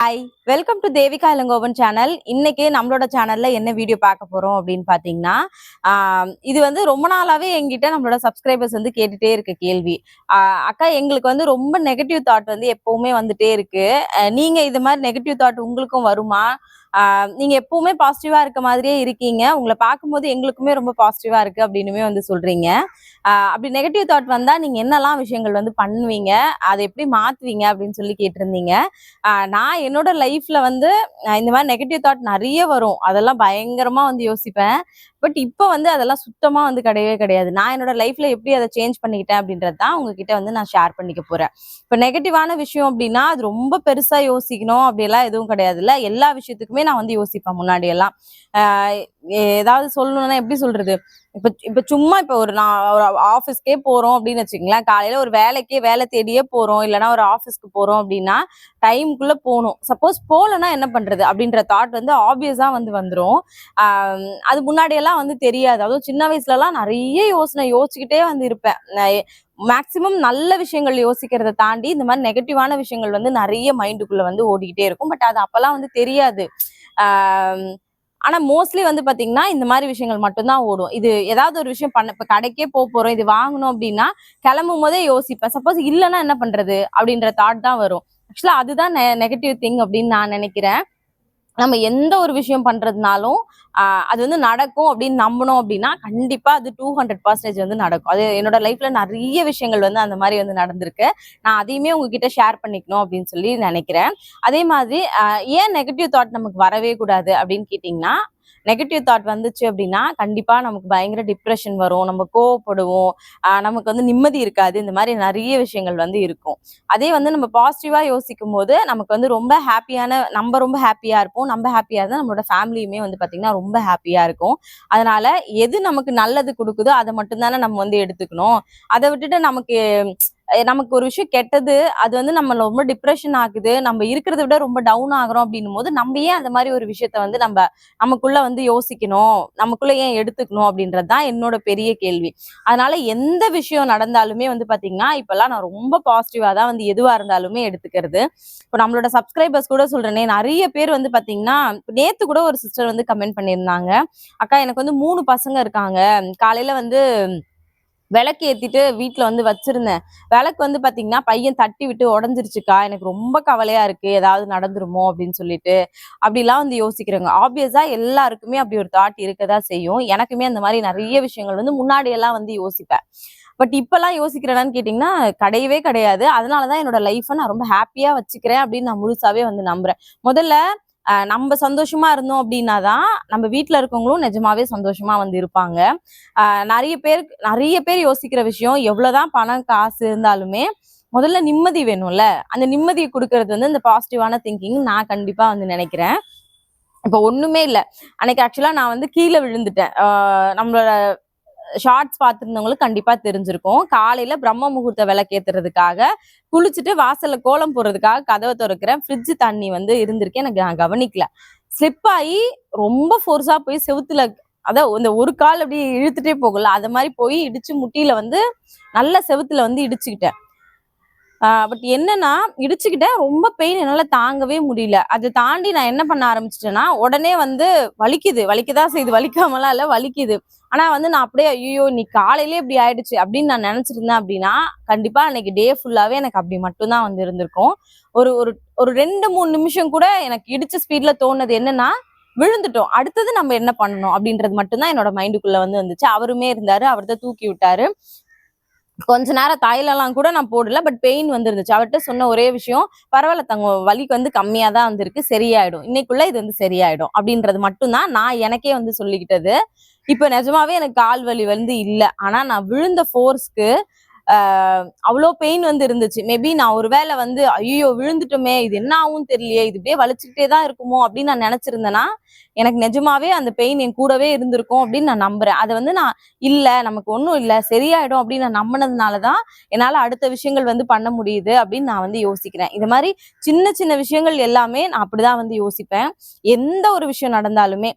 Hi welcome to Devika Ilangovan channel இன்னைக்கு நம்மளோட சேனல்ல என்ன வீடியோ பார்க்க போறோம் அப்படின்னு பாத்தீங்கன்னா இது வந்து ரொம்ப நாளாவே எங்கிட்ட நம்மளோட சப்ஸ்கிரைபர்ஸ் வந்து கேட்டுட்டே இருக்க கேள்வி. அக்கா எங்களுக்கு வந்து ரொம்ப நெகட்டிவ் தாட் வந்து எப்பவுமே வந்துட்டே இருக்கு. நீங்க இது மாதிரி நெகட்டிவ் தாட் உங்களுக்கும் வருமா? நீங்க எப்பவுமே பாசிட்டிவா இருக்க மாதிரியே இருக்கீங்க. உங்களை பார்க்கும்போது எங்களுக்குமே ரொம்ப பாசிட்டிவா இருக்கு அப்படின்னுமே வந்து சொல்றீங்க. அப்படி நெகட்டிவ் தாட் வந்தா நீங்க என்னெல்லாம் விஷயங்கள் வந்து பண்ணுவீங்க? அதை எப்படி மாத்துவீங்க அப்படின்னு சொல்லி கேட்டிருந்தீங்க. நான் என்னோட லைஃப்ல வந்து இந்த மாதிரி நெகட்டிவ் தாட் நிறைய வரும். அதெல்லாம் பயங்கரமா வந்து யோசிப்பேன். பட் இப்போ வந்து அதெல்லாம் சுத்தமாக வந்து கிடையவே கிடையாது. நான் என்னோட லைஃப்ல எப்படி அதை சேஞ்ச் பண்ணிக்கிட்டேன் அப்படின்றது தான் உங்ககிட்ட வந்து நான் ஷேர் பண்ணிக்க போறேன். இப்போ நெகட்டிவான விஷயம் அப்படின்னா அது ரொம்ப பெருசா யோசிக்கணும் அப்படியெல்லாம் எதுவும் கிடையாதுல்ல. எல்லா விஷயத்துக்குமே நான் வந்து யோசிப்பேன் முன்னாடி எல்லாம் ஆஹ் ஏதாவது சொல்லணும்னா எப்படி சொல்றது? இப்ப இப்ப சும்மா இப்ப ஒரு நான் ஒரு ஆஃபீஸ்க்கே போறோம் அப்படின்னு வச்சுக்கோங்களேன். காலையில ஒரு வேலைக்கே வேலை தேடியே போறோம். இல்லைன்னா ஒரு ஆஃபீஸ்க்கு போறோம் அப்படின்னா டைம்குள்ள போகணும். சப்போஸ் போகலன்னா என்ன பண்றது? அப்படின்ற தாட் வந்து ஆப்வியஸா வந்து வந்துடும் ஆஹ் அது முன்னாடியெல்லாம் வந்து தெரியாது. அதுவும் சின்ன வயசுல எல்லாம் நிறைய யோசனை யோசிச்சுக்கிட்டே வந்து இருப்பேன். மேக்சிமம் நல்ல விஷயங்கள் யோசிக்கிறத தாண்டி இந்த மாதிரி நெகட்டிவான விஷயங்கள் வந்து நிறைய மைண்டுக்குள்ள வந்து ஓடிக்கிட்டே இருக்கும். பட் அது அப்பெல்லாம் வந்து தெரியாது. ஆனால் ஆனா மோஸ்ட்லி வந்து பாத்தீங்கன்னா இந்த மாதிரி விஷயங்கள் மட்டும்தான் ஓடும். இது ஏதாவது ஒரு விஷயம் பண்ண இப்போ கடைக்கே போக போறோம் இது வாங்கணும் அப்படின்னா கிளம்பும் போதே யோசிப்பேன். சப்போஸ் இல்லைன்னா என்ன பண்றது? அப்படின்ற தாட் தான் வரும். ஆக்சுவலா அதுதான் நெ நெகட்டிவ் திங் அப்படின்னு நான் நினைக்கிறேன். நம்ம எந்த ஒரு விஷயம் பண்றதுனாலும் அது வந்து நடக்கும் அப்படின்னு நம்பணும் அப்படின்னா கண்டிப்பா அது டூ ஹண்ட்ரட் பர்சன்டேஜ் வந்து நடக்கும். அது என்னோட லைஃப்ல நிறைய விஷயங்கள் வந்து அந்த மாதிரி வந்து நடந்திருக்கு. நான் அதையுமே உங்ககிட்ட ஷேர் பண்ணிக்கணும் அப்படின்னு சொல்லி நினைக்கிறேன். அதே மாதிரி ஏன் நெகட்டிவ் தாட் நமக்கு வரவே கூடாது அப்படின்னு கேட்டிங்கன்னா நெகட்டிவ் தாட் வந்துச்சு அப்படின்னா கண்டிப்பா நமக்கு பயங்கர டிப்ரெஷன் வரும். நம்ம கோவப்படுவோம். நமக்கு வந்து நிம்மதி இருக்காது. இந்த மாதிரி நிறைய விஷயங்கள் வந்து இருக்கும். அதே வந்து நம்ம பாசிட்டிவா யோசிக்கும் போது நமக்கு வந்து ரொம்ப ஹாப்பியான நம்ம ரொம்ப ஹாப்பியா இருப்போம். நம்ம ஹாப்பியா இருந்தா நம்மளோட ஃபேமிலியுமே வந்து பாத்தீங்கன்னா ரொம்ப ஹாப்பியா இருக்கும். அதனால எது நமக்கு நல்லது கொடுக்குதோ அதை மட்டும்தானே நம்ம வந்து எடுத்துக்கணும். அதை விட்டுட்டு நமக்கு நமக்கு ஒரு விஷயம் கெட்டது அது வந்து நம்ம ரொம்ப டிப்ரெஷன் ஆகுது நம்ம இருக்கிறத விட ரொம்ப டவுன் ஆகுறோம் அப்படின்னும் போது நம்ம ஏன் அந்த மாதிரி ஒரு விஷயத்த வந்து நம்ம நமக்குள்ள வந்து யோசிக்கணும் நமக்குள்ள ஏன் எடுத்துக்கணும் அப்படின்றது தான் என்னோட பெரிய கேள்வி. அதனால எந்த விஷயம் நடந்தாலுமே வந்து பாத்தீங்கன்னா இப்பெல்லாம் நான் ரொம்ப பாசிட்டிவா தான் வந்து எதுவா இருந்தாலுமே எடுத்துக்கிறது. இப்போ நம்மளோட சப்ஸ்கிரைபர்ஸ் கூட சொல்றேனே நிறைய பேர் வந்து பாத்தீங்கன்னா நேத்து கூட ஒரு சிஸ்டர் வந்து கமெண்ட் பண்ணியிருந்தாங்க. அக்கா எனக்கு வந்து மூணு பசங்க இருக்காங்க. காலையில வந்து விளக்கு ஏத்திட்டு வீட்டில் வந்து வச்சிருந்தேன். விளக்கு வந்து பாத்தீங்கன்னா பையன் தட்டி விட்டு உடஞ்சிருச்சுக்கா. எனக்கு ரொம்ப கவலையா இருக்கு. ஏதாவது நடந்துருமோ அப்படின்னு சொல்லிட்டு. அப்படிலாம் வந்து யோசிக்கிறாங்க. ஆப்வியஸா எல்லாருக்குமே அப்படி ஒரு தாட் இருக்கதா செய்யும். எனக்குமே அந்த மாதிரி நிறைய விஷயங்கள் வந்து முன்னாடி எல்லாம் வந்து யோசிப்பேன். பட் இப்பெல்லாம் யோசிக்கிறேனான்னு கேட்டிங்கன்னா கிடையவே கிடையாது. அதனாலதான் என்னோட லைஃப்பை நான் ரொம்ப ஹாப்பியாக வச்சுக்கிறேன் அப்படின்னு நான் முழுசாவே வந்து நம்புறேன். முதல்ல நம்ம சந்தோஷமா இருந்தோம் அப்படின்னா தான் நம்ம வீட்டில் இருக்கவங்களும் நிஜமாவே சந்தோஷமா வந்து இருப்பாங்க. நிறைய பேர் நிறைய பேர் யோசிக்கிற விஷயம் எவ்வளோதான் பணம் காசு இருந்தாலுமே முதல்ல நிம்மதி வேணும்ல. அந்த நிம்மதியை கொடுக்கறது வந்து இந்த பாசிட்டிவான திங்கிங் நான் கண்டிப்பா வந்து நினைக்கிறேன். இப்போ ஒண்ணுமே இல்லை. அன்னைக்கு ஆக்சுவலா நான் வந்து கீழே விழுந்துட்டேன். நம்மளோட ஷார்ட்ஸ் பார்த்துருந்தவங்களுக்கு கண்டிப்பா தெரிஞ்சிருக்கும். காலையில பிரம்ம முகூர்த்த விளக்கேத்துறதுக்காக குளிச்சுட்டு வாசல்ல கோலம் போடுறதுக்காக கதவை திறக்கிறேன் ஃப்ரிட்ஜ் தண்ணி வந்து இருந்திருக்கு. எனக்கு நான் கவனிக்கல. ஸ்லிப் ஆகி ரொம்ப ஃபோர்ஸா போய் செவுத்துல அதான் இந்த ஒரு கால் அப்படியே இழுத்துட்டே போகல. அது மாதிரி போய் இடிச்சு முட்டியில வந்து நல்ல செவுத்துல வந்து இடிச்சுக்கிட்டேன். பட் என்னன்னா இடிச்சுக்கிட்டேன் ரொம்ப பெயின் என்னால தாங்கவே முடியல. அதை தாண்டி நான் என்ன பண்ண ஆரம்பிச்சிட்டேன்னா உடனே வந்து வலிக்குது. வலிக்கதான் செய்யுது வலிக்காமலாம் இல்லை வலிக்குது. ஆனா வந்து நான் அப்படியே ஐயோ நீ காலையிலே இப்படி ஆயிடுச்சு அப்படின்னு நான் நினைச்சிருந்தேன் அப்படின்னா கண்டிப்பா அன்னைக்கு டே ஃபுல்லாவே எனக்கு அப்படி மட்டும்தான் வந்து இருந்திருக்கும். ஒரு ஒரு ஒரு ரெண்டு மூணு நிமிஷம் கூட எனக்கு இடிச்ச ஸ்பீட்ல தோணுது என்னன்னா விழுந்துட்டோம். அடுத்தது நம்ம என்ன பண்ணணும் அப்படின்றது மட்டும்தான் என்னோட மைண்டுக்குள்ள வந்து வந்துச்சு. அவருமே இருந்தாரு அவர்தான் தூக்கி விட்டாரு. கொஞ்ச நேரம் தைலெல்லாம் கூட நான் போடல பட் பெயின் வந்துருந்துச்சு. அவர்கிட்ட சொன்ன ஒரே விஷயம் பரவாயில்ல தங்க வலிக்கு வந்து கம்மியா தான் வந்திருக்கு சரியாயிடும். இன்னைக்குள்ள இது வந்து சரியாயிடும். அப்படின்றது மட்டும்தான் நான் எனக்கே வந்து சொல்லிக்கிட்டது. இப்ப நிஜமாவே எனக்கு கால் வலி வந்து இல்ல. ஆனா நான் விழுந்த ஃபோர்ஸ்க்கு அவ்வளோ பெயின் வந்து இருந்துச்சு. மேபி நான் ஒருவேளை வந்து ஐயோ விழுந்துட்டோமே இது என்ன ஆகும் தெரியலையே இது இப்படியே வலிச்சுக்கிட்டே தான் இருக்குமோ அப்படின்னு நான் நினைச்சிருந்தேன்னா எனக்கு நிஜமாவே அந்த பெயின் என் கூடவே இருந்திருக்கும் அப்படின்னு நான் நம்புறேன். அதை வந்து நான் இல்லை நமக்கு ஒன்றும் இல்லை சரியாயிடும் அப்படின்னு நான் நம்பினதுனால தான் என்னால் அடுத்த விஷயங்கள் வந்து பண்ண முடியுது அப்படின்னு நான் வந்து யோசிக்கிறேன். இது மாதிரி சின்ன சின்ன விஷயங்கள் எல்லாமே நான் அப்படிதான் வந்து யோசிப்பேன். எந்த ஒரு விஷயம் நடந்தாலுமே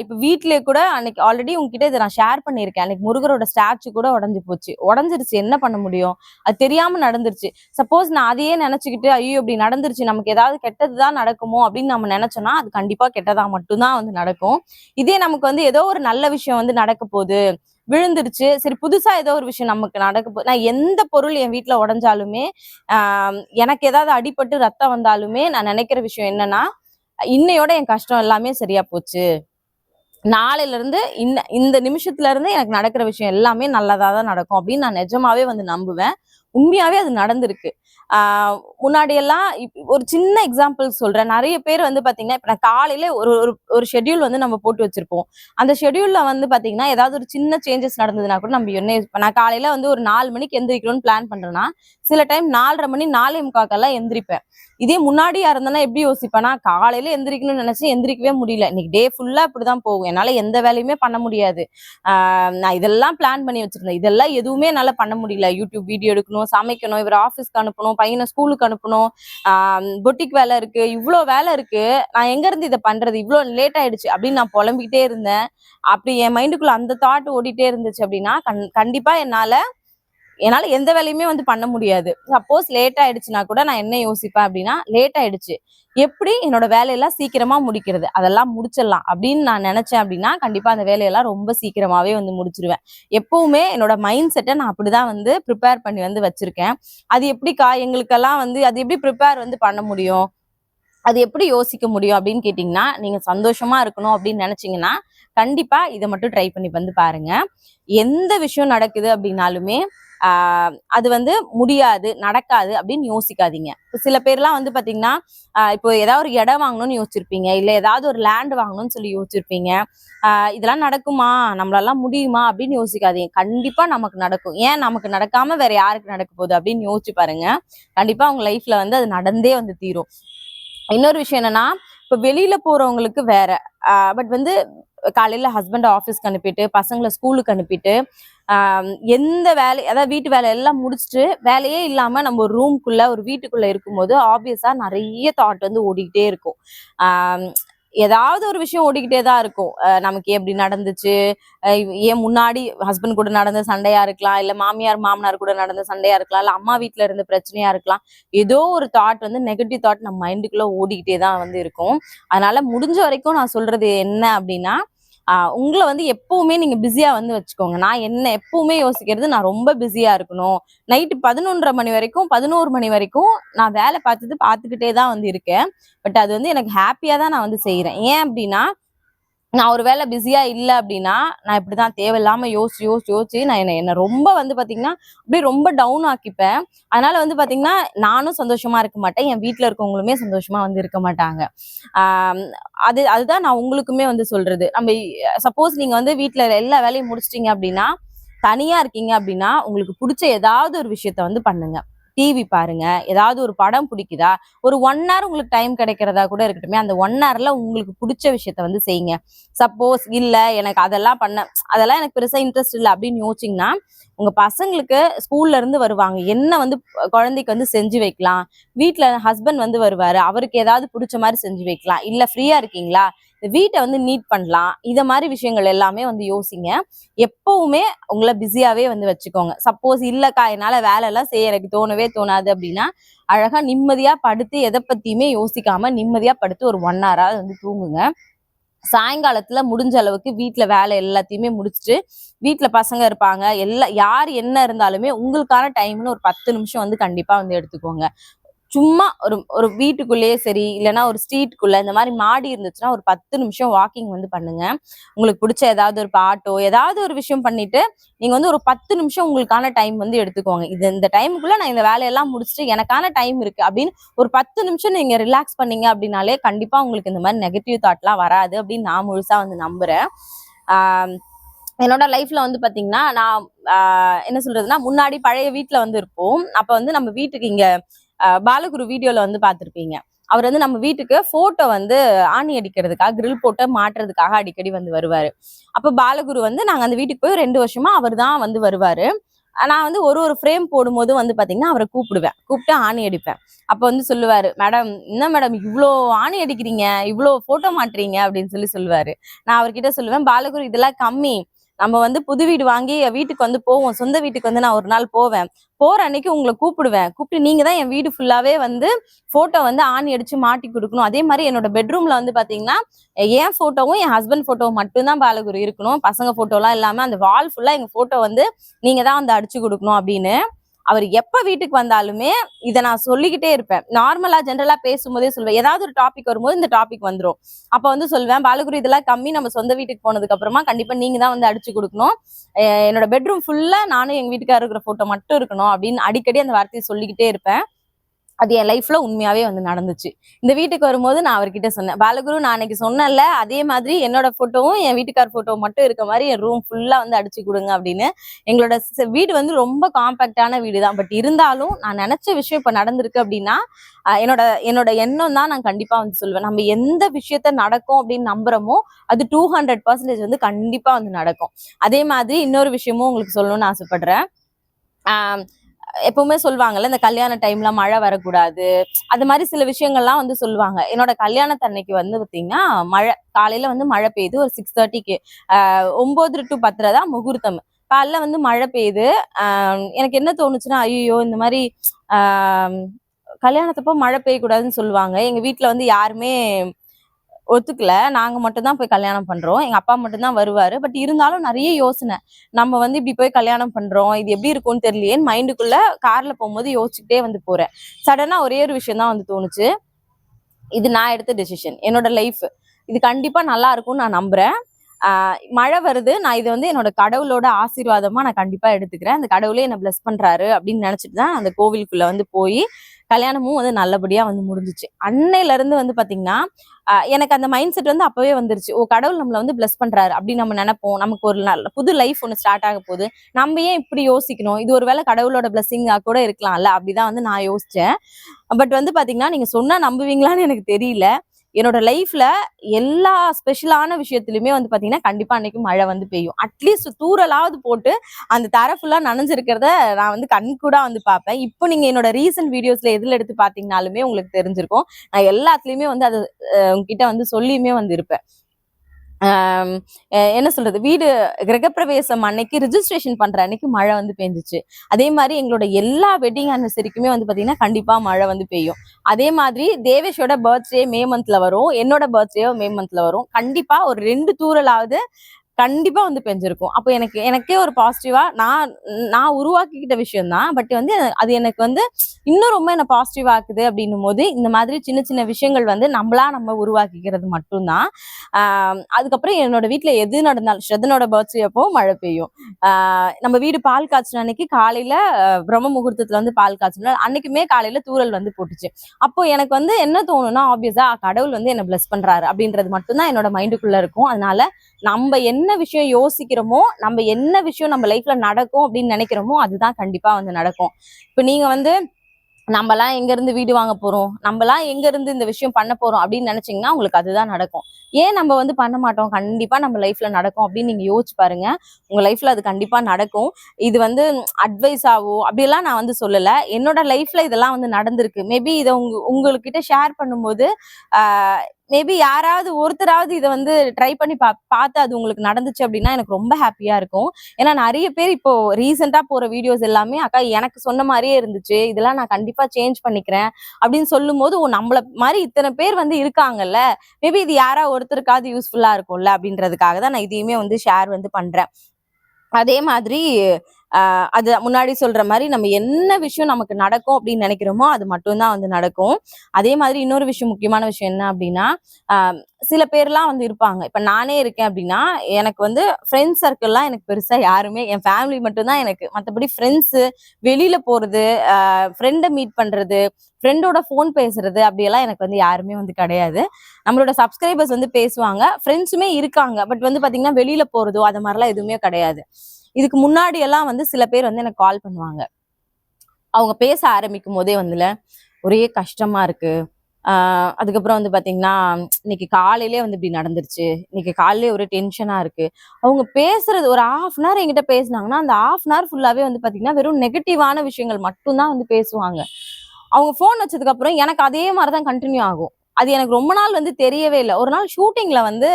இப்ப வீட்லயே கூட அன்னைக்கு ஆல்ரெடி உங்ககிட்ட இதை நான் ஷேர் பண்ணியிருக்கேன். அன்னைக்கு முருகரோட ஸ்டாச்சு கூட உடஞ்சி போச்சு. உடஞ்சிருச்சு. என்ன பண்ண முடியும்? அது தெரியாம நடந்துருச்சு. சப்போஸ் நான் அதையே நினைச்சுக்கிட்டு ஐயோ இப்படி நடந்துருச்சு. நமக்கு ஏதாவது கெட்டதுதான் நடக்குமோ அப்படின்னு நம்ம நினைச்சோம்னா அது கண்டிப்பா கெட்டதா மட்டும்தான் வந்து நடக்கும். இதே நமக்கு வந்து ஏதோ ஒரு நல்ல விஷயம் வந்து நடக்க போகுது. விழுந்துருச்சு. சரி புதுசா ஏதோ ஒரு விஷயம் நமக்கு நடக்க போ நான் எந்த பொருள் என் வீட்டுல உடஞ்சாலுமே ஆஹ் எனக்கு ஏதாவது அடிபட்டு ரத்தம் வந்தாலுமே நான் நினைக்கிற விஷயம் என்னன்னா இன்னையோட என் கஷ்டம் எல்லாமே சரியா போச்சு. நாளையிலிருந்து இந்த இந்த நிமிஷத்துல இருந்து எனக்கு நடக்கிற விஷயம் எல்லாமே நல்லதாக தான் நடக்கும் அப்படின்னு நான் நிஜமாவே வந்து நம்புவேன். உண்மையாவே அது நடந்திருக்கு. முன்னாடியெல்லாம் முன்னாடி எல்லாம் இப்- ஒரு சின்ன எக்ஸாம்பிள் சொல்றேன். நிறைய பேர் வந்து பாத்தீங்கன்னா இப்ப நான் காலையில ஒரு ஒரு- ஒரு ஷெட்யூல் வந்து நம்ம போட்டு வச்சிருப்போம். அந்த ஷெட்யூல்ல வந்து பாத்தீங்கன்னா ஏதாவது ஒரு சின்ன சேஞ்சஸ் நடந்ததுன்னா கூட நம்ம என்ன இப்ப நான் காலையில வந்து ஒரு நாலு மணிக்கு எந்திரிக்கணும்னு பிளான் பண்றேன்னா சில டைம் நாலரை மணி நாலே முக்காக்கெல்லாம் எந்திரிப்பேன். இதே முன்னாடியா இருந்தேன்னா எப்படி யோசிப்பேன்னா காலையில எந்திரிக்கணும்னு நினைச்சு எந்திரிக்கவே முடியல. இன்னைக்கு டே ஃபுல்லா இப்படிதான் போகும். என்னால எந்த வேலையுமே பண்ண முடியாது. நான் இதெல்லாம் பிளான் பண்ணி வச்சிருந்தேன். இதெல்லாம் எதுவுமே என்னால பண்ண முடியல. யூடியூப் வீடியோ எடுக்கணும் சமைக்கணும் இவர் ஆஃபீஸ்க்கு அனுப்பணும் பையனை ஸ்கூலுக்கு அனுப்பணும் பொட்டிக் வேலை இருக்கு இவ்வளோ வேலை இருக்கு நான் எங்க இருந்து இதை பண்றது? இவ்வளோ லேட் ஆயிடுச்சு அப்படின்னு நான் புலம்பிக்கிட்டே இருந்தேன். அப்படி என் மைண்டுக்குள்ள அந்த தாட் ஓடிட்டே இருந்துச்சு அப்படின்னா கண் கண்டிப்பா என்னால என்னால எந்த வேலையுமே வந்து பண்ண முடியாது. சப்போஸ் லேட் ஆயிடுச்சுன்னா கூட நான் என்ன யோசிப்பேன் அப்படின்னா லேட் ஆயிடுச்சு. எப்படி என்னோட வேலையெல்லாம் சீக்கிரமா முடிக்கிறது? அதெல்லாம் முடிச்சிடலாம் அப்படின்னு நான் நினைச்சேன் அப்படின்னா கண்டிப்பா அந்த வேலையெல்லாம் ரொம்ப சீக்கிரமாவே வந்து முடிச்சிருவேன். எப்பவுமே என்னோட மைண்ட் செட்டை நான் அப்படிதான் வந்து ப்ரிப்பேர் பண்ணி வந்து வச்சிருக்கேன். அது எப்படிக்கா எங்களுக்கெல்லாம் வந்து அது எப்படி ப்ரிப்பேர் வந்து பண்ண முடியும்? அது எப்படி யோசிக்க முடியும் அப்படின்னு கேட்டிங்கன்னா நீங்க சந்தோஷமா இருக்கணும் அப்படின்னு நினச்சிங்கன்னா கண்டிப்பா இதை மட்டும் ட்ரை பண்ணி வந்து பாருங்க. எந்த விஷயம் நடக்குது அப்படின்னாலுமே அது வந்து முடியாது நடக்காது அப்படின்னு யோசிக்காதீங்க. இப்போ சில பேர்லாம் வந்து பார்த்தீங்கன்னா இப்போ ஏதாவது ஒரு இடம் வாங்கணும்னு யோசிச்சிருப்பீங்க இல்லை ஏதாவது ஒரு லேண்ட் வாங்கணும்னு சொல்லி யோசிச்சிருப்பீங்க. இதெல்லாம் நடக்குமா? நம்மளால முடியுமா? அப்படின்னு யோசிக்காதீங்க. கண்டிப்பாக நமக்கு நடக்கும். ஏன் நமக்கு நடக்காம வேற யாருக்கு நடக்க போகுது அப்படின்னு யோசிச்சு பாருங்க. கண்டிப்பாக அவங்க லைஃப்ல வந்து அது நடந்தே வந்து தீரும். இன்னொரு விஷயம் என்னன்னா இப்போ வெளியில போறவங்களுக்கு வேற. பட் வந்து காலையில ஹஸ்பண்ட் ஆஃபீஸ்க்கு அனுப்பிட்டு பசங்களை ஸ்கூலுக்கு அனுப்பிட்டு எந்த வேலை அதாவது வீட்டு வேலை எல்லாம் முடிச்சுட்டு வேலையே இல்லாம நம்ம ஒரு ரூம்குள்ள ஒரு வீட்டுக்குள்ள இருக்கும்போது ஆப்வியஸா நிறைய தாட் வந்து ஓடிக்கிட்டே இருக்கும். ஏதாவது ஒரு விஷயம் ஓடிக்கிட்டே தான் இருக்கும். நமக்கு எப்படி நடந்துச்சு? ஏன் முன்னாடி ஹஸ்பண்ட் கூட நடந்த சண்டையா இருக்கலாம் இல்ல மாமியார் மாமனார் கூட நடந்த சண்டையா இருக்கலாம் இல்ல அம்மா வீட்டில் இருந்த பிரச்சனையா இருக்கலாம். ஏதோ ஒரு தாட் வந்து நெகட்டிவ் தாட் நம்ம மைண்டுக்குள்ள ஓடிக்கிட்டே தான் வந்து இருக்கும். அதனால முடிஞ்ச வரைக்கும் நான் சொல்றது என்ன அப்படின்னா உங்களை வந்து எப்பவுமே நீங்க பிஸியா வந்து வச்சுக்கோங்க. நான் என்ன எப்பவுமே யோசிக்கிறது நான் ரொம்ப பிஸியா இருக்கணும். நைட்டு பதினொன்றரை மணி வரைக்கும் பதினோரு மணி வரைக்கும் நான் வேலை பார்த்தது பார்த்துக்கிட்டே தான் வந்து இருக்கேன். பட் அது வந்து எனக்கு ஹாப்பியா தான் நான் வந்து செய்யறேன் ஏன் அப்படின்னா நான் ஒரு வேலை பிஸியா இல்லை அப்படின்னா நான் இப்படிதான் தேவையில்லாம யோசிச்சு யோசிச்சு யோசிச்சு நான் என்ன என்ன ரொம்ப வந்து பாத்தீங்கன்னா அப்படியே ரொம்ப டவுன் ஆக்கிப்பேன். அதனால வந்து பாத்தீங்கன்னா நானும் சந்தோஷமா இருக்க மாட்டேன். என் வீட்டில் இருக்கவங்களுமே சந்தோஷமா வந்து இருக்க மாட்டாங்க. ஆஹ் அது அதுதான் நான் உங்களுக்குமே வந்து சொல்றது. நம்ம சப்போஸ் நீங்க வந்து வீட்டில் எல்லா வேலையும் முடிச்சிட்டீங்க அப்படின்னா தனியா இருக்கீங்க அப்படின்னா உங்களுக்கு பிடிச்ச ஏதாவது ஒரு விஷயத்த வந்து பண்ணுங்க. டிவி பாருங்க. ஏதாவது ஒரு படம் பிடிக்குதா? ஒரு ஒன் ஹவர் உங்களுக்கு டைம் கிடைக்கிறதா கூட இருக்கட்டுமே அந்த ஒன் ஹவர்ல உங்களுக்கு பிடிச்ச விஷயத்த வந்து செய்யுங்க. சப்போஸ் இல்ல எனக்கு அதெல்லாம் பண்ண அதெல்லாம் எனக்கு பெருசா இன்ட்ரெஸ்ட் இல்லை அப்படின்னு யோசிச்சிங்கன்னா உங்க பசங்களுக்கு ஸ்கூல்ல இருந்து வருவாங்க. என்ன வந்து குழந்தைக்கு வந்து செஞ்சு வைக்கலாம்? வீட்டுல ஹஸ்பண்ட் வந்து வருவாரு. அவருக்கு ஏதாவது பிடிச்ச மாதிரி செஞ்சு வைக்கலாம். இல்ல ஃப்ரீயா இருக்கீங்களா? வீட்டை வந்து நீட் பண்ணலாம். இதை மாதிரி விஷயங்கள் எல்லாமே வந்து யோசிங்க. எப்பவுமே உங்களை பிஸியாவே வந்து வச்சுக்கோங்க. சப்போஸ் இல்லைக்கா என்னால் வேலைலாம் செய்ய எனக்கு தோணவே தோணாது அப்படின்னா அழகா நிம்மதியா படுத்து எதை பத்தியுமே யோசிக்காம நிம்மதியா படுத்து ஒரு ஒன் ஹவராக வந்து தூங்குங்க. சாயங்காலத்துல முடிஞ்ச அளவுக்கு வீட்டுல வேலை எல்லாத்தையுமே முடிச்சுட்டு வீட்டுல பசங்க இருப்பாங்க. எல்லா யார் என்ன இருந்தாலுமே உங்களுக்கான டைம்னு ஒரு பத்து நிமிஷம் வந்து கண்டிப்பா வந்து எடுத்துக்கோங்க. சும்மா ஒரு ஒரு வீட்டுக்குள்ளேயே சரி இல்லைன்னா ஒரு ஸ்ட்ரீட்டுக்குள்ள இந்த மாதிரி மாடி இருந்துச்சுன்னா ஒரு பத்து நிமிஷம் வாக்கிங் வந்து பண்ணுங்க. உங்களுக்கு பிடிச்ச ஏதாவது ஒரு பாட்டோ ஏதாவது ஒரு விஷயம் பண்ணிட்டு நீங்க வந்து ஒரு பத்து நிமிஷம் உங்களுக்கான டைம் வந்து எடுத்துக்கோங்க. இது இந்த டைமுக்குள்ள நான் இந்த வேலையெல்லாம் முடிச்சுட்டு எனக்கான டைம் இருக்கு அப்படின்னு ஒரு பத்து நிமிஷம் நீங்க ரிலாக்ஸ் பண்ணீங்க அப்படின்னாலே கண்டிப்பா உங்களுக்கு இந்த மாதிரி நெகட்டிவ் தாட்லாம் வராது அப்படின்னு நான் முழுசா வந்து நம்புறேன். என்னோட லைஃப்ல வந்து பாத்தீங்கன்னா நான் என்ன சொல்றதுன்னா முன்னாடி பழைய வீட்டுல வந்து இருப்போம். அப்ப வந்து நம்ம வீட்டுக்கு இங்க பாலகுரு வீடியோல வந்து பார்த்துருப்பீங்க அவர் வந்து நம்ம வீட்டுக்கு போட்டோ வந்து ஆணி அடிக்கிறதுக்காக கிரில் போட்டு மாட்டுறதுக்காக அடிக்கடி வந்து வருவாரு. அப்ப பாலகுரு வந்து நாங்க அந்த வீட்டுக்கு போய் ரெண்டு வருஷமா அவர் தான் வந்து வருவாரு. நான் வந்து ஒரு ஒரு ஃப்ரேம் போடும்போது வந்து பார்த்தீங்கன்னா அவரை கூப்பிடுவேன். கூப்பிட்டு ஆணி அடிப்பேன். அப்போ வந்து சொல்லுவாரு மேடம் என்ன மேடம் இவ்வளோ ஆணி அடிக்கிறீங்க? இவ்வளோ ஃபோட்டோ மாட்டுறீங்க? அப்படின்னு சொல்லி சொல்லுவாரு. நான் அவர்கிட்ட சொல்லுவேன் பாலகுரு இதெல்லாம் கம்மி. நம்ம வந்து புது வீடு வாங்கி வீட்டுக்கு வந்து போவோம். சொந்த வீட்டுக்கு வந்து நான் ஒரு நாள் போவேன். போற அன்னைக்கு உங்களை கூப்பிடுவேன். கூப்பிட்டு நீங்க தான் என் வீடு ஃபுல்லாவே வந்து போட்டோ வந்து ஆணி அடிச்சு மாட்டி கொடுக்கணும். அதே மாதிரி என்னோட பெட்ரூம்ல வந்து பாத்தீங்கன்னா என் போட்டோவும் என் ஹஸ்பண்ட் போட்டோவும் மட்டும்தான் பாலகுரு இருக்கணும். பசங்க போட்டோலாம் இல்லாம அந்த வால் ஃபுல்லா எங்க போட்டோ வந்து நீங்க தான் வந்து அடிச்சு கொடுக்கணும் அப்படின்னு. அவர் எப்ப வீட்டுக்கு வந்தாலுமே இதை நான் சொல்லிக்கிட்டே இருப்பேன். நார்மலா ஜென்ரலா பேசும்போதே சொல்லுவேன். ஏதாவது ஒரு டாபிக் வரும்போது இந்த டாபிக் வந்துடும் அப்ப வந்து சொல்லுவேன் பாலகுரு இதெல்லாம் கம்மி. நம்ம சொந்த வீட்டுக்கு போனதுக்கு அப்புறமா கண்டிப்பா நீங்க தான் வந்து அடிச்சு கொடுக்கணும். என்னோட பெட்ரூம் ஃபுல்லா நானும் எங்க வீட்டுக்காரர் இருக்கிற போட்டோ மட்டும் இருக்கணும் அப்படின்னு அடிக்கடி அந்த வார்த்தையை சொல்லிக்கிட்டே இருப்பேன். அது என் லைஃப்ல உண்மையாவே வந்து நடந்துச்சு. இந்த வீட்டுக்கு வரும்போது நான் அவர்கிட்ட சொன்னேன் பாலகுரு நான் அன்னைக்கு சொன்னேன்ல அதே மாதிரி என்னோட போட்டோவும் என் வீட்டுக்கார் போட்டோ மட்டும் இருக்க மாதிரி என் ரூம் ஃபுல்லா வந்து அடிச்சு கொடுங்க அப்படின்னு. எங்களோட வீடு வந்து ரொம்ப காம்பாக்டான வீடு தான் பட் இருந்தாலும் நான் நினைச்ச விஷயம் இப்ப நடந்திருக்கு அப்படின்னா என்னோட என்னோட எண்ணம் தான் நான் கண்டிப்பா வந்து சொல்லுவேன் நம்ம எந்த விஷயத்த நடக்கும் அப்படின்னு நம்புறோமோ அது டூ ஹண்ட்ரட் பர்சன்டேஜ் வந்து கண்டிப்பா வந்து நடக்கும். அதே மாதிரி இன்னொரு விஷயமும் உங்களுக்கு சொல்லணும்னு ஆசைப்படுறேன். ஆஹ் எப்பவுமே சொல்லுவாங்கல்ல இந்த கல்யாண டைம்ல மழை வரக்கூடாது. அது மாதிரி சில விஷயங்கள்லாம் வந்து சொல்லுவாங்க. என்னோட கல்யாணத்தன்னைக்கு வந்து பாத்தீங்கன்னா மழை காலையில வந்து மழை பெய்யுது. ஒரு சிக்ஸ் தேர்ட்டிக்கு ஒன்பது டு பத்தரை தான் முகூர்த்தம். காலைல வந்து மழை பெய்யுது. ஆஹ் எனக்கு என்ன தோணுச்சுன்னா ஐயோ இந்த மாதிரி ஆஹ் கல்யாணத்தப்போ மழை பெய்யக்கூடாதுன்னு சொல்லுவாங்க. எங்க வீட்டில் வந்து யாருமே ஒத்துக்கல. நாங்க மட்டும் தான் போய் கல்யாணம் பண்றோம். எங்க அப்பா மட்டும் தான் வருவாரு. பட் இருந்தாலும் நிறைய யோசனை. நம்ம வந்து இப்படி போய் கல்யாணம் பண்றோம். இது எப்படி இருக்கும்னு தெரியலையேன்னு மைண்டுக்குள்ள கார்ல போகும்போது யோசிச்சுக்கிட்டே வந்து போறேன். சடனா ஒரே ஒரு விஷயம் தான் வந்து தோணுச்சு. இது நான் எடுத்த டெசிஷன் என்னோட லைஃப் இது கண்டிப்பா நல்லா இருக்கும்னு நான் நம்புறேன். மழை வருது. நான் இது வந்து என்னோட கடவுளோட ஆசீர்வாதமா நான் கண்டிப்பா எடுத்துக்கிறேன். அந்த கடவுளே என்ன பிளஸ் பண்றாரு அப்படின்னு நினைச்சிட்டு தான் அந்த கோவிலுக்குள்ள வந்து போய் கல்யாணமும் வந்து நல்லபடியா வந்து முடிஞ்சுச்சு. அன்னையில இருந்து வந்து பாத்தீங்கன்னா எனக்கு அந்த மைண்ட் செட் வந்து அப்பவே வந்துருச்சு. ஓ கடவுள் நம்மள வந்து பிளஸ் பண்றாரு அப்படின்னு நம்ம நினைப்போம். நமக்கு ஒரு நல்ல புது லைஃப் ஒன்று ஸ்டார்ட் ஆக போகுது. நம்ம ஏன் இப்படி யோசிக்கணும்? இது ஒரு வேளை கடவுளோட பிளஸ்ஸிங்கா கூட இருக்கலாம்ல? அப்படிதான் வந்து நான் யோசிச்சேன். பட் வந்து பாத்தீங்கன்னா நீங்க சொன்னா நம்புவீங்களான்னு எனக்கு தெரியல. என்னோட லைஃப்ல எல்லா ஸ்பெஷலான விஷயத்துலையுமே வந்து பார்த்தீங்கன்னா கண்டிப்பாக அன்னைக்கு மழை வந்து பெய்யும். அட்லீஸ்ட் தூரலாவது போட்டு அந்த தர ஃபுல்லாக நனைஞ்சிருக்கிறத நான் வந்து கண் கூட வந்து பார்ப்பேன். இப்போ நீங்கள் என்னோட ரீசன்ட் வீடியோஸ்ல எதில் எடுத்து பார்த்தீங்கனாலுமே உங்களுக்கு தெரிஞ்சிருக்கும். நான் எல்லாத்துலேயுமே வந்து அது உங்ககிட்ட வந்து சொல்லியுமே வந்து இருப்பேன். என்ன சொல்றது? வீடு கிரகப்பிரவேசம் அன்னைக்கு ரிஜிஸ்ட்ரேஷன் பண்ற அன்னைக்கு மழை வந்து பெஞ்சுச்சு. அதே மாதிரி எங்களோட எல்லா வெட்டிங் அனிவர்சரிக்குமே வந்து பாத்தீங்கன்னா கண்டிப்பா மழை வந்து பெய்யும். அதே மாதிரி தேவேஷோட பர்த்டே மே மந்த்ல வரும். என்னோட பர்த்டே மே மந்த்ல வரும். கண்டிப்பா ஒரு ரெண்டு தூரலாவது கண்டிப்பா வந்து பெஞ்சிருக்கும். அப்போ எனக்கு எனக்கே ஒரு பாசிட்டிவா நான் நான் உருவாக்கிக்கிட்ட விஷயம் தான் பட் வந்து அது எனக்கு வந்து இன்னும் ரொம்ப என்ன பாசிட்டிவ் ஆக்குது அப்படின்னும் போது இந்த மாதிரி சின்ன சின்ன விஷயங்கள் வந்து நம்மளா நம்ம உருவாக்கிக்கிறது மட்டும்தான். அதுக்கப்புறம் என்னோட வீட்டுல எது நடந்தாலும் ஸ்ரதனோட பர்த்டே அப்போ மழை பெய்யும். ஆஹ் நம்ம வீடு பால் காய்ச்சின அன்னைக்கு காலையில பிரம்ம முகூர்த்தத்துல வந்து பால் காய்ச்சணும் அன்னைக்குமே காலையில தூரல் வந்து போட்டுச்சு. அப்போ எனக்கு வந்து என்ன தோணும்னா ஆப்வியஸா கடவுள் வந்து என்ன பிளஸ் பண்றாரு. அப்படின்றது மட்டும்தான் என்னோட மைண்டுக்குள்ள இருக்கும். அதனால நம்ம என்ன விஷயம் யோசிக்கிறோமோ நம்ம என்ன விஷயம் நம்ம லைஃப்ல நடக்கும் அப்படின்னு நினைக்கிறோமோ அதுதான் கண்டிப்பா வந்து நடக்கும். இப்போ நீங்க வந்து நம்மலாம் எங்க இருந்து வீடு வாங்க போறோம் நம்மலாம் எங்க இருந்து இந்த விஷயம் பண்ண போறோம் அப்படின்னு நினைச்சீங்கன்னா உங்களுக்கு அதுதான் நடக்கும். ஏன் நம்ம வந்து பண்ண மாட்டோம்? கண்டிப்பா நம்ம லைஃப்ல நடக்கும் அப்படின்னு நீங்க யோசிச்சு பாருங்க. உங்க லைஃப்ல அது கண்டிப்பா நடக்கும். இது வந்து அட்வைஸ் ஆகும் அப்படியெல்லாம் நான் வந்து சொல்லல. என்னோட லைஃப்ல இதெல்லாம் வந்து நடந்திருக்கு. மேபி இதை உங்க உங்ககிட்ட ஷேர் பண்ணும்போது மேபி யாராவது ஒருத்தராவது இதை வந்து ட்ரை பண்ணி பா பார்த்து அது உங்களுக்கு நடந்துச்சு அப்படின்னா எனக்கு ரொம்ப ஹாப்பியாக இருக்கும். ஏன்னா நிறைய பேர் இப்போ ரீசெண்டாக போகிற வீடியோஸ் எல்லாமே அக்கா எனக்கு சொன்ன மாதிரியே இருந்துச்சு. இதெல்லாம் நான் கண்டிப்பாக சேஞ்ச் பண்ணிக்கிறேன். அப்படின்னு சொல்லும் போது ஓ நம்மள மாதிரி இத்தனை பேர் வந்து இருக்காங்கல்ல. மேபி இது யாரா ஒருத்தருக்காவது யூஸ்ஃபுல்லாக இருக்கும்ல. அப்படின்றதுக்காக தான் நான் இதையுமே வந்து ஷேர் வந்து பண்ணுறேன் அதே மாதிரி அது முன்னாடி சொல்ற மாதிரி நம்ம என்ன விஷயம் நமக்கு நடக்கும் அப்படின்னு நினைக்கிறோமோ அது மட்டும்தான் வந்து நடக்கும். அதே மாதிரி இன்னொரு விஷயம் முக்கியமான விஷயம் என்ன அப்படின்னா சில பேர்லாம் வந்து இருப்பாங்க. இப்ப நானே இருக்கேன் அப்படின்னா எனக்கு வந்து ஃப்ரெண்ட்ஸ் சர்க்கிள்லாம் எனக்கு பெருசா யாருமே என் ஃபேமிலி மட்டும்தான் எனக்கு. மற்றபடி ஃப்ரெண்ட்ஸ் வெளியில போறது ஃப்ரெண்டை மீட் பண்றது ஃப்ரெண்டோட ஃபோன் பேசுறது அப்படியெல்லாம் எனக்கு வந்து யாருமே வந்து கிடையாது. நம்மளோட சப்ஸ்கிரைபர்ஸ் வந்து பேசுவாங்க. ஃப்ரெண்ட்ஸுமே இருக்காங்க. பட் வந்து பாத்தீங்கன்னா வெளியில போறதோ அது மாதிரிலாம் எதுவுமே கிடையாது. இதுக்கு முன்னாடி எல்லாம் வந்து சில பேர் வந்து எனக்கு கால் பண்ணுவாங்க. அவங்க பேச ஆரம்பிக்கும் போதே வந்துல ஒரே கஷ்டமா இருக்கு. ஆஹ் அதுக்கப்புறம் வந்து பாத்தீங்கன்னா இன்னைக்கு காலையிலே வந்து இப்படி நடந்துருச்சு. இன்னைக்கு காலையிலே ஒரு டென்ஷனா இருக்கு. அவங்க பேசுறது ஒரு ஹாஃப் அன் ஹவர் என்கிட்ட பேசுனாங்கன்னா அந்த ஹாஃப் அன் ஹவர் ஃபுல்லாவே வந்து பாத்தீங்கன்னா வெறும் நெகட்டிவான விஷயங்கள் மட்டும்தான் வந்து பேசுவாங்க. அவங்க ஃபோன் வச்சதுக்கு அப்புறம் எனக்கு அதே மாதிரிதான் கண்டினியூ ஆகும். அது எனக்கு ரொம்ப நாள் வந்து தெரியவே இல்லை. ஒரு நாள் ஷூட்டிங்ல வந்து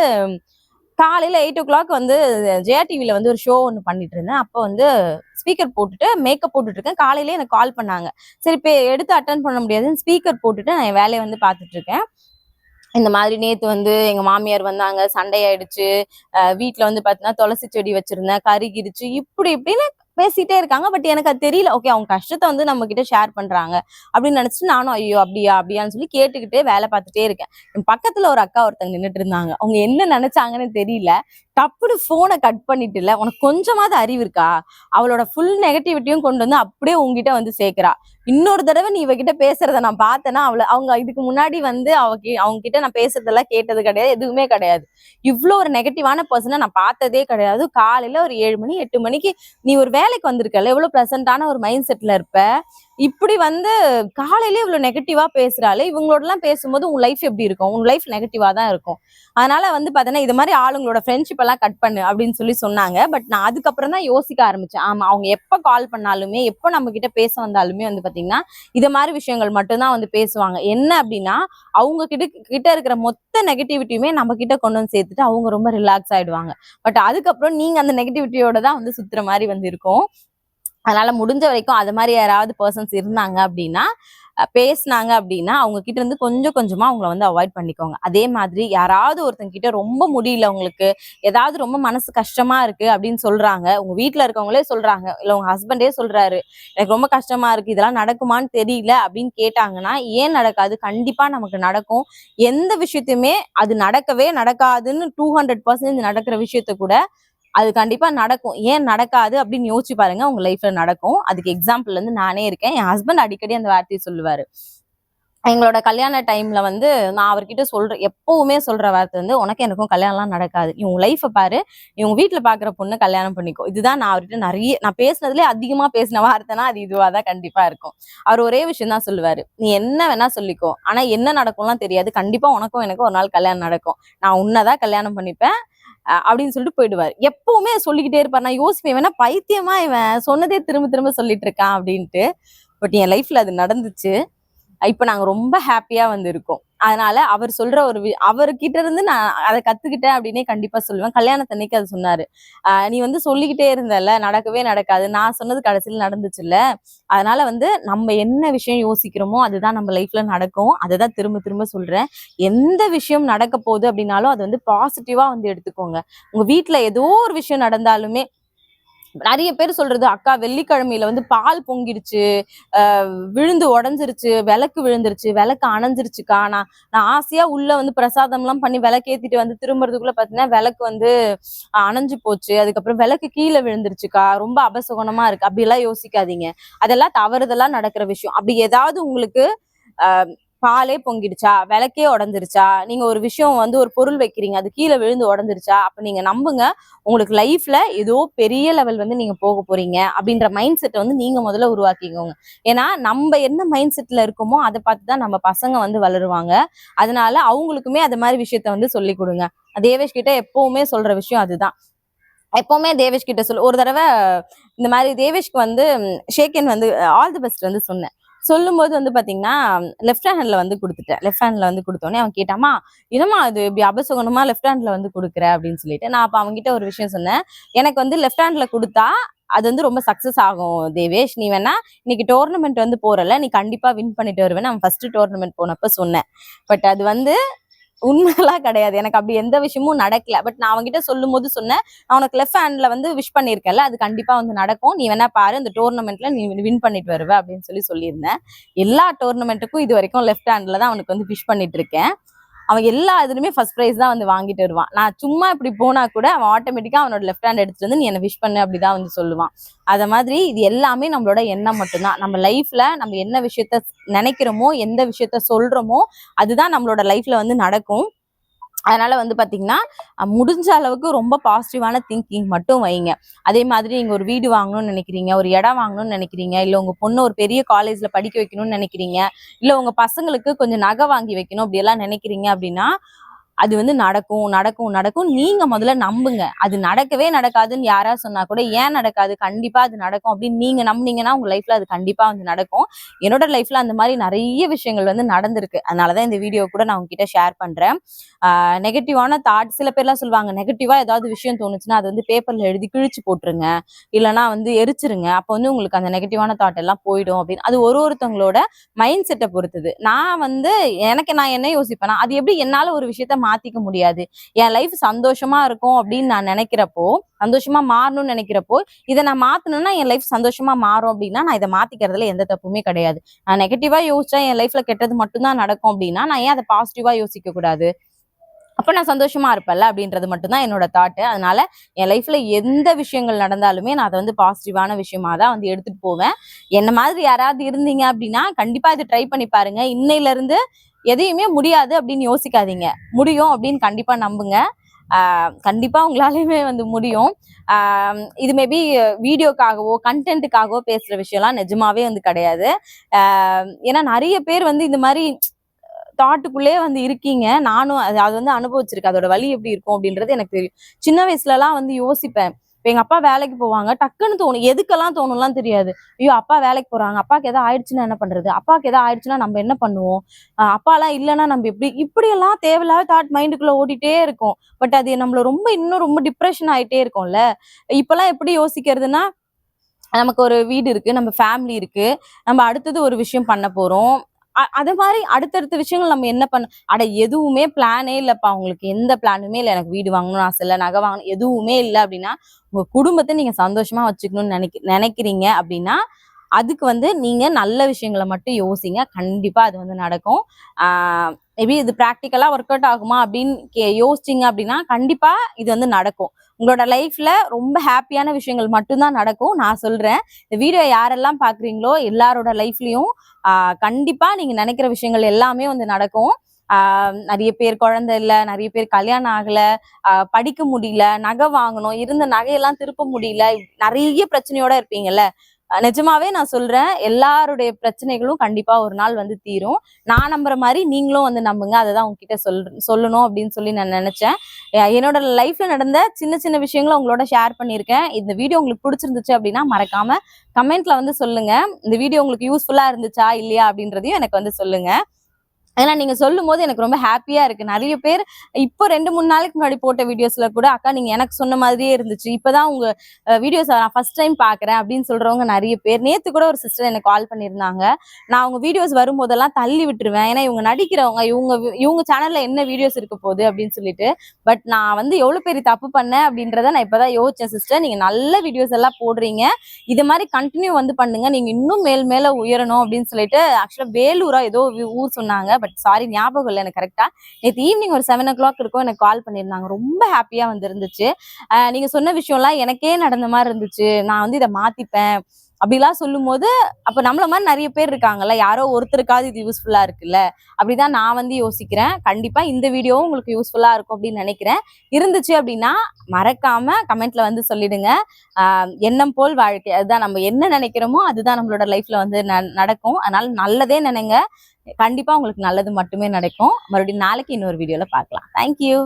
காலையில் எயிட் ஓ கிளாக் வந்து ஜெயா டிவியில் வந்து ஒரு ஷோ ஒன்று பண்ணிட்டு இருந்தேன். அப்போ வந்து ஸ்பீக்கர் போட்டுட்டு மேக்கப் போட்டுட்டு இருக்கேன். காலையிலே எனக்கு கால் பண்ணாங்க. சரி இப்போ எடுத்து அட்டன் பண்ண முடியாதுன்னு ஸ்பீக்கர் போட்டுட்டு நான் என் வேலையை வந்து பார்த்துட்ருக்கேன் இந்த மாதிரி நேற்று வந்து எங்கள் மாமியார் வந்தாங்க. சண்டையாயிடுச்சு வீட்டில் வந்து பார்த்தீங்கன்னா துளசி செடி வச்சுருந்தேன். கருகிடுச்சு இப்படி இப்படின்னு பேசிட்டே இருக்காங்க. பட் எனக்கு அது தெரியல. ஓகே அவங்க கஷ்டத்தை வந்து நம்ம கிட்ட ஷேர் பண்றாங்க. அப்படின்னு நினைச்சிட்டு நானும் ஐயோ அப்படியா அப்படியான்னு சொல்லி கேட்டுக்கிட்டே வேலை பார்த்துட்டே இருக்கேன். என் பக்கத்துல ஒரு அக்கா ஒருத்தங்க நின்னுட்டு இருந்தாங்க. அவங்க என்ன நினைச்சாங்கன்னு தெரியல. டப்புனு போனை கட் பண்ணிட்டு இல்ல. உனக்கு கொஞ்சமாவது அறிவு இருக்கா? அவளோட ஃபுல் நெகட்டிவிட்டியும் கொண்டு வந்து அப்படியே உங்ககிட்ட வந்து சேர்க்கிறா. இன்னொரு தடவை நீ இவகிட்ட பேசுறத நான் பார்த்தேன்னா அவளை அவங்க இதுக்கு முன்னாடி வந்து அவ கி- அவங்க கிட்ட நான் பேசுறதெல்லாம் கேட்டது கிடையாது எதுவுமே கிடையாது. இவ்வளோ ஒரு நெகட்டிவான பர்சனை நான் பார்த்ததே கிடையாது. காலையில ஒரு ஏழு மணி எட்டு மணிக்கு நீ ஒரு வேலைக்கு வந்திருக்கல எவ்வளோ ப்ளசண்டான ஒரு மைண்ட் செட்ல இருப்ப. இப்படி வந்து காலையில இவ்வளவு நெகட்டிவா பேசுறாளே இவங்களோட எல்லாம் பேசும்போது உன் லைஃப் எப்படி இருக்கும்? உன் லைஃப் நெகட்டிவா தான் இருக்கும். அதனால வந்து பாத்தீங்கன்னா இது மாதிரி ஆளுங்களோட ஃப்ரெண்ட்ஷிப் எல்லாம் கட் பண்ணு அப்படின்னு சொல்லி சொன்னாங்க. பட் நான் அதுக்கப்புறம் தான் யோசிக்க ஆரம்பிச்சேன். ஆமா அவங்க எப்ப கால் பண்ணாலுமே எப்ப நம்ம கிட்ட பேச வந்தாலுமே வந்து பாத்தீங்கன்னா இது மாதிரி விஷயங்கள் மட்டும்தான் வந்து பேசுவாங்க. என்ன அப்படின்னா அவங்க கிட்ட கிட்ட இருக்கிற மொத்த நெகட்டிவிட்டியுமே நம்ம கிட்ட கொண்டு வந்து சேர்த்துட்டு அவங்க ரொம்ப ரிலாக்ஸ் ஆயிடுவாங்க. பட் அதுக்கப்புறம் நீங்க அந்த நெகட்டிவிட்டியோட தான் வந்து சுத்துற மாதிரி வந்து இருக்கும். அதனால முடிஞ்ச வரைக்கும் அது மாதிரி யாராவது பர்சன்ஸ் இருந்தாங்க அப்படின்னா பேசினாங்க பேசுனாங்க அப்படின்னா அவங்க கிட்ட இருந்து கொஞ்சம் கொஞ்சமா அவங்கள வந்து அவாய்ட் பண்ணிக்கோங்க. அதே மாதிரி யாராவது ஒருத்தங்க கிட்ட ரொம்ப முடியல உங்களுக்கு ஏதாவது ரொம்ப மனசு கஷ்டமா இருக்கு அப்படின்னு சொல்றாங்க உங்க வீட்டுல இருக்கவங்களே சொல்றாங்க இல்ல உங்க ஹஸ்பண்டே சொல்றாரு எனக்கு ரொம்ப கஷ்டமா இருக்கு இதெல்லாம் நடக்குமான்னு தெரியல அப்படின்னு கேட்டாங்கன்னா ஏன் நடக்காது? கண்டிப்பா நமக்கு நடக்கும். எந்த விஷயத்தையுமே அது நடக்கவே நடக்காதுன்னு டூ ஹண்ட்ரட் பர்சன்டேஜ் நடக்கிற விஷயத்த கூட அது கண்டிப்பா நடக்கும். ஏன் நடக்காது அப்படின்னு யோசிச்சு பாருங்க உங்க லைஃப்ல நடக்கும். அதுக்கு எக்ஸாம்பிள் வந்து நானே இருக்கேன். என் ஹஸ்பண்ட் அடிக்கடி அந்த வார்த்தையை சொல்லுவாரு. எங்களோட கல்யாண டைம்ல வந்து நான் அவர்கிட்ட சொல்ற எப்பவுமே சொல்ற வார்த்தை வந்து உனக்கு எனக்கும் கல்யாணம்லாம் நடக்காது. இவங்க லைஃப்பை பாரு. இவங்க வீட்டுல பாக்குற பொண்ணு கல்யாணம் பண்ணிக்கோ. இதுதான் நான் அவர்கிட்ட நிறைய நான் பேசினதுலேயே அதிகமா பேசின வார்த்தைனா அது இதுவா தான் கண்டிப்பா இருக்கும். அவர் ஒரே விஷயம் தான் சொல்லுவாரு. நீ என்ன வேணா சொல்லிக்கோ. ஆனா என்ன நடக்கும்லாம் தெரியாது. கண்டிப்பா உனக்கும் எனக்கும் ஒரு நாள் கல்யாணம் நடக்கும். நான் உன்னதான் கல்யாணம் பண்ணிப்பேன். அப்படின்னு சொல்லிட்டு போயிடுவார். எப்பவுமே சொல்லிக்கிட்டே இருப்பார். நான் யோசிப்பேன் வேணா பைத்தியமா இவன்? சொன்னதே திரும்ப திரும்ப சொல்லிட்டு இருக்கான் அப்படின்ட்டு. பட் என் லைஃப்ல அது நடந்துச்சு. இப்போ நாங்க ரொம்ப ஹாப்பியா வந்து இருக்கோம் அதனால அவர் சொல்ற ஒரு வி- அவர்கிட்ட இருந்து நான் அதை கத்துக்கிட்டேன் அப்படின்னே கண்டிப்பா சொல்லுவேன். கல்யாணத்தன்னைக்கு அது சொன்னாரு. நீ வந்து சொல்லிக்கிட்டே இருந்தல நடக்கவே நடக்காது. நான் சொன்னது கடைசியில் நடந்துச்சுல்ல அதனால வந்து நம்ம என்ன விஷயம் யோசிக்கிறோமோ அதுதான் நம்ம லைஃப்ல நடக்கும். அதை தான் திரும்ப திரும்ப சொல்றேன். எந்த விஷயம் நடக்க போகுது அப்படின்னாலும் அது வந்து பாசிட்டிவா வந்து எடுத்துக்கோங்க. உங்க வீட்டுல ஏதோ ஒரு விஷயம் நடந்தாலுமே நிறைய பேர் சொல்றது அக்கா வெள்ளிக்கிழமையில வந்து பால் பொங்கிடுச்சு விழுந்து உடஞ்சிருச்சு விளக்கு விழுந்துருச்சு விளக்கு அணைஞ்சிருச்சுக்கா. நான் நான் ஆசையா உள்ள வந்து பிரசாதம் எல்லாம் பண்ணி விளக்கேத்திட்டு வந்து திரும்புறதுக்குள்ள பாத்தீங்கன்னா விளக்கு வந்து அணைஞ்சு போச்சு. அதுக்கப்புறம் விளக்கு கீழே விழுந்துருச்சுக்கா. ரொம்ப அபசகுணமா இருக்கு. அப்படி எல்லாம் யோசிக்காதீங்க. அதெல்லாம் தவறுதலா நடக்கிற விஷயம். அப்படி ஏதாவது உங்களுக்கு ஆஹ் பாலே பொங்கிடுச்சா? விளக்கே உடஞ்சிருச்சா? நீங்க ஒரு விஷயம் வந்து ஒரு பொருள் வைக்கிறீங்க அது கீழே விழுந்து உடஞ்சிருச்சா? அப்ப நீங்க நம்புங்க உங்களுக்கு லைஃப்ல ஏதோ பெரிய லெவல் வந்து நீங்க போக போறீங்க அப்படின்ற மைண்ட் செட்டை வந்து நீங்க முதல்ல உருவாக்கிக்கோங்க. ஏன்னா நம்ம என்ன மைண்ட் செட்ல இருக்கோமோ அதை பார்த்து தான் நம்ம பசங்க வந்து வளருவாங்க. அதனால அவங்களுக்குமே அது மாதிரி விஷயத்த வந்து சொல்லி கொடுங்க. தேவேஷ் கிட்ட எப்பவுமே சொல்ற விஷயம் அதுதான். எப்பவுமே தேவேஷ் கிட்ட சொல்லு ஒரு தடவை இந்த மாதிரி தேவேஷ்க்கு வந்து ஷேக்கன் வந்து ஆல் தி பெஸ்ட் வந்து சொன்னேன். சொல்லும்போது வந்து பாத்தீங்கன்னா லெஃப்ட் ஹேண்ட்ல வந்து கொடுத்துட்டேன். லெஃப்ட் ஹேண்ட்ல வந்து கொடுத்தோன்னே அவன் கேட்டாமா என்னம்மா அது இப்படி அபசகுணமா லெஃப்ட் ஹேண்ட்ல வந்து கொடுக்குற? அப்படின்னு சொல்லிட்டு. நான் அப்ப அவங்ககிட்ட ஒரு விஷயம் சொன்னேன். எனக்கு வந்து லெஃப்ட் ஹேண்ட்ல கொடுத்தா அது வந்து ரொம்ப சக்சஸ் ஆகும் தேவேஷ். நீ வேணா இன்னைக்கு டோர்னமெண்ட் வந்து போறல நீ கண்டிப்பா வின் பண்ணிட்டு வருவேன் அவன் ஃபர்ஸ்ட் டோர்னமெண்ட் போனப்ப சொன்னேன். பட் அது வந்து உண்மையெல்லாம் கிடையாது. எனக்கு அப்படி எந்த விஷயமும் நடக்கல. பட் நான் அவன்கிட்ட சொல்லும் போது சொன்னேன் நான் உனக்கு லெஃப்ட் ஹேண்ட்ல வந்து விஷ் பண்ணியிருக்கேன்ல அது கண்டிப்பா வந்து நடக்கும். நீ வேணா பாரு இந்த டோர்னமெண்ட்ல நீ வின் பண்ணிட்டு வருவ அப்படின்னு சொல்லி சொல்லியிருந்தேன். எல்லா டோர்னமெண்ட்டுக்கும் இது வரைக்கும் லெஃப்ட் ஹேண்ட்ல தான் அவனுக்கு வந்து விஷ் பண்ணிட்டு இருக்கேன். அவன் எல்லா இதுலையுமே ஃபர்ஸ்ட் ப்ரைஸ் தான் வந்து வாங்கிட்டு வருவான். நான் சும்மா இப்படி போனா கூட அவன் ஆட்டோமேட்டிக்கா அவனோட லெஃப்ட் ஹேண்ட் எடுத்துட்டு வந்து நீ என்ன விஷ் பண்ணு அப்படிதான் வந்து சொல்லுவான். அத மாதிரி இது எல்லாமே நம்மளோட எண்ணம் மட்டும்தான். நம்ம லைஃப்ல நம்ம என்ன விஷயத்த நினைக்கிறோமோ எந்த விஷயத்த சொல்றோமோ அதுதான் நம்மளோட லைஃப்ல வந்து நடக்கும். அதனால வந்து பாத்தீங்கன்னா முடிஞ்ச அளவுக்கு ரொம்ப பாசிட்டிவான திங்கிங் மட்டும் வைங்க. அதே மாதிரி நீங்க ஒரு வீடு வாங்கணும்னு நினைக்கிறீங்க ஒரு இடம் வாங்கணும்னு நினைக்கிறீங்க இல்ல உங்க பொண்ணு ஒரு பெரிய காலேஜ்ல படிக்க வைக்கணும்னு நினைக்கிறீங்க இல்ல உங்க பசங்களுக்கு கொஞ்சம் நகை வாங்கி வைக்கணும் அப்படி எல்லாம் நினைக்கிறீங்க அப்படின்னா அது வந்து நடக்கும் நடக்கும் நடக்கும். நீங்க முதல்ல நம்புங்க. அது நடக்கவே நடக்காதுன்னு யாரா சொன்னா கூட ஏன் நடக்காது? கண்டிப்பா அது நடக்கும் அப்படின்னு நீங்க நம்புனீங்கன்னா உங்க லைஃப்ல அது கண்டிப்பா வந்து நடக்கும். என்னோட லைஃப்ல அந்த மாதிரி நிறைய விஷயங்கள் வந்து நடந்திருக்கு. அதனாலதான் இந்த வீடியோ கூட நான் உங்ககிட்ட ஷேர் பண்றேன். நெகட்டிவான தாட் சில பேர்லாம் சொல்லுவாங்க நெகட்டிவா ஏதாவது விஷயம் தோணுச்சுன்னா அது வந்து பேப்பர்ல எழுதி கிழிச்சு போட்டுருங்க. இல்லைன்னா வந்து எரிச்சிருங்க. அப்போ வந்து உங்களுக்கு அந்த நெகட்டிவான தாட் எல்லாம் போயிடும் அப்படின்னு. அது ஒரு ஒருத்தவங்களோட மைண்ட் செட்டை பொறுத்தது. நான் வந்து எனக்கு நான் என்ன யோசிப்பேன்னா அது எப்படி என்னால ஒரு விஷயத்த மாத்திக்க முடியாது. என் லைஃப் சந்தோஷமா இருக்கும் அப்படின்னு நான் நினைக்கிறப்போ சந்தோஷமா மாறணும்னு நினைக்கிறப்போ இதை நான் மாத்தணும்னா என் லைஃப் சந்தோஷமா மாறும் அப்படின்னா நான் இதை மாத்திக்கிறதுல எந்த தப்புமே கிடையாது. நான் நெகட்டிவா யோசிச்சா என் லைஃப்ல கெட்டது மட்டும்தான் நடக்கும் அப்படின்னா நான் ஏன் அதை பாசிட்டிவா யோசிக்க கூடாது அப்போ நான் சந்தோஷமா இருப்பேன்ல அப்படின்றது மட்டும்தான் என்னோட தாட்டு அதனால என் லைஃப்ல எந்த விஷயங்கள் நடந்தாலுமே நான் அதை வந்து பாசிட்டிவான விஷயமா தான் வந்து எடுத்துட்டு போவேன். என்ன மாதிரி யாராவது இருந்தீங்க அப்படின்னா கண்டிப்பா இது ட்ரை பண்ணி பாருங்க. இன்னையில இருந்து எதையுமே முடியாது அப்படின்னு யோசிக்காதீங்க. முடியும் அப்படின்னு கண்டிப்பா நம்புங்க. கண்டிப்பாக கண்டிப்பா உங்களாலையுமே வந்து முடியும். இது மேபி வீடியோக்காகவோ கண்டென்ட்டுக்காகவோ பேசுற விஷயம்லாம் நிஜமாவே வந்து கிடையாது. ஏன்னா நிறைய பேர் வந்து இந்த மாதிரி தாட்டுக்குள்ளே வந்து இருக்கீங்க. நானும் அது அது வந்து அனுபவிச்சிருக்கேன். அதோட வலி எப்படி இருக்கும் அப்படின்றது எனக்கு தெரியும். சின்ன வயசுலலாம் வந்து யோசிப்பேன். இப்போ எங்கள் அப்பா வேலைக்கு போவாங்க. டக்குன்னு தோணும். எதுக்கெல்லாம் தோணும்லாம் தெரியாது. ஐயோ அப்பா வேலைக்கு போகிறாங்க அப்பாவுக்கு எதாவது ஆயிடுச்சுன்னா என்ன பண்றது? அப்பாவுக்கு எதாவது ஆயிடுச்சுன்னா நம்ம என்ன பண்ணுவோம்? அப்பாலாம் இல்லைன்னா நம்ம எப்படி இப்படியெல்லாம் தேவையில்லாத தாட் மைண்டுக்குள்ளே ஓடிட்டே இருக்கும். பட் அது நம்மளை ரொம்ப இன்னும் ரொம்ப டிப்ரெஷன் ஆகிட்டே இருக்கும்ல. இப்போல்லாம் எப்படி யோசிக்கிறதுனா நமக்கு ஒரு வீடு இருக்கு. நம்ம ஃபேமிலி இருக்கு. நம்ம அடுத்தது ஒரு விஷயம் பண்ண போறோம். அது மாதிரி அடுத்தடுத்த விஷயங்கள் நம்ம என்ன பண்ண அட எதுவுமே பிளானே இல்லைப்பா. உங்களுக்கு எந்த பிளானுமே இல்லை. எனக்கு வீடு வாங்கணும்னு ஆசை இல்லை. நகை வாங்கணும் எதுவுமே இல்லை அப்படின்னா உங்க குடும்பத்தை நீங்க சந்தோஷமா வச்சுக்கணும்னு நினைக்க நினைக்கிறீங்க அப்படின்னா அதுக்கு வந்து நீங்க நல்ல விஷயங்களை மட்டும் யோசிங்க. கண்டிப்பா அது வந்து நடக்கும். மேபி இது ப்ராக்டிக்கலா ஒர்க் அவுட் ஆகுமா அப்படின்னு கே- யோசிச்சீங்க அப்படின்னா கண்டிப்பா இது வந்து நடக்கும். உங்களோட லைஃப்ல ரொம்ப ஹாப்பியான விஷயங்கள் மட்டும்தான் நடக்கும். நான் சொல்றேன். இந்த வீடியோ யாரெல்லாம் பாக்குறீங்களோ எல்லாரோட லைஃப்லயும் ஆஹ் கண்டிப்பா நீங்க நினைக்கிற விஷயங்கள் எல்லாமே வந்து நடக்கும். ஆஹ் நிறைய பேர் குழந்தை இல்லை நிறைய பேர் கல்யாணம் ஆகல ஆஹ் படிக்க முடியல நகை வாங்கணும் இருந்த நகையெல்லாம் திருப்ப முடியல நிறைய பிரச்சனையோட இருப்பீங்கல்ல. நிஜமாவே நான் சொல்றேன் எல்லாருடைய பிரச்சனைகளும் கண்டிப்பா ஒரு நாள் வந்து தீரும். நான் நம்புற மாதிரி நீங்களும் வந்து நம்புங்க அதை தான் உங்ககிட்ட சொல் சொல்லணும் அப்படின்னு சொல்லி நான் நினைச்சேன். என்னோட லைஃப்ல நடந்த சின்ன சின்ன விஷயங்களை உங்களோட ஷேர் பண்ணியிருக்கேன். இந்த வீடியோ உங்களுக்கு பிடிச்சிருந்துச்சு அப்படின்னா மறக்காம கமெண்ட்ல வந்து சொல்லுங்க. இந்த வீடியோ உங்களுக்கு யூஸ்ஃபுல்லா இருந்துச்சா இல்லையா அப்படின்றதையும் எனக்கு வந்து சொல்லுங்க. ஏன்னா நீங்க சொல்லும் போது எனக்கு ரொம்ப ஹாப்பியா இருக்கு. நிறைய பேர் இப்போ ரெண்டு மூணு நாளைக்கு முன்னாடி போட்ட வீடியோஸ்ல கூட அக்கா நீங்க எனக்கு சொன்ன மாதிரியே இருந்துச்சு. இப்பதான் உங்க வீடியோஸ் நான் ஃபர்ஸ்ட் டைம் பாக்குறேன் அப்படின்னு சொல்றவங்க நிறைய பேர். நேத்து கூட ஒரு சிஸ்டர் எனக்கு கால் பண்ணியிருந்தாங்க. நான் அவங்க வீடியோஸ் வரும்போதெல்லாம் தள்ளி விட்டுருவேன். ஏன்னா இவங்க நடிக்கிறவங்க இவங்க இவங்க சேனல்ல என்ன வீடியோஸ் இருக்க போகுது அப்படின்னு சொல்லிட்டு. பட் நான் வந்து எவ்வளவு பெரிய தப்பு பண்ணேன் அப்படின்றத நான் இப்பதான் யோசிச்சேன் சிஸ்டர் நீங்க நல்ல வீடியோஸ் எல்லாம் போடுறீங்க. இது மாதிரி கண்டினியூ வந்து பண்ணுங்க. நீங்க இன்னும் மேல் மேல உயரணும் அப்படின்னு சொல்லிட்டு ஆக்சுவலா வேலூரா ஏதோ ஊர் சொன்னாங்க. பட் சாரி ஞாபகம் இல்லை எனக்கு கரெக்டாக நேற்று ஈவினிங் ஒரு செவன் ஓ கிளாக் இருக்கும் எனக்கு கால் பண்ணியிருந்தாங்க. ரொம்ப ஹாப்பியாக வந்துருந்துச்சு. நீங்கள் ஆஹ் நீங்க சொன்ன விஷயம்லாம் எனக்கே நடந்த மாதிரி இருந்துச்சு. நான் வந்து இதை மாத்திப்பேன். அப்படிலாம் சொல்லும் போது அப்போ நம்மள மாதிரி நிறைய பேர் இருக்காங்கல்ல யாரோ ஒருத்தருக்காவது இது யூஸ்ஃபுல்லா இருக்குல்ல. அப்படிதான் நான் வந்து யோசிக்கிறேன். கண்டிப்பாக இந்த வீடியோவும் உங்களுக்கு யூஸ்ஃபுல்லா இருக்கும் அப்படின்னு நினைக்கிறேன். இருந்துச்சு அப்படின்னா மறக்காம கமெண்ட்ல வந்து சொல்லிடுங்க. எண்ணம் போல் வாழ்க்கை. அதுதான் நம்ம என்ன நினைக்கிறோமோ அதுதான் நம்மளோட லைஃப்ல வந்து ந- நடக்கும். அதனால நல்லதே நினைங்க. கண்டிப்பா உங்களுக்கு நல்லது மட்டுமே நடக்கும். மறுபடியும் நாளைக்கு இன்னொரு வீடியோல பார்க்கலாம். தேங்க்யூ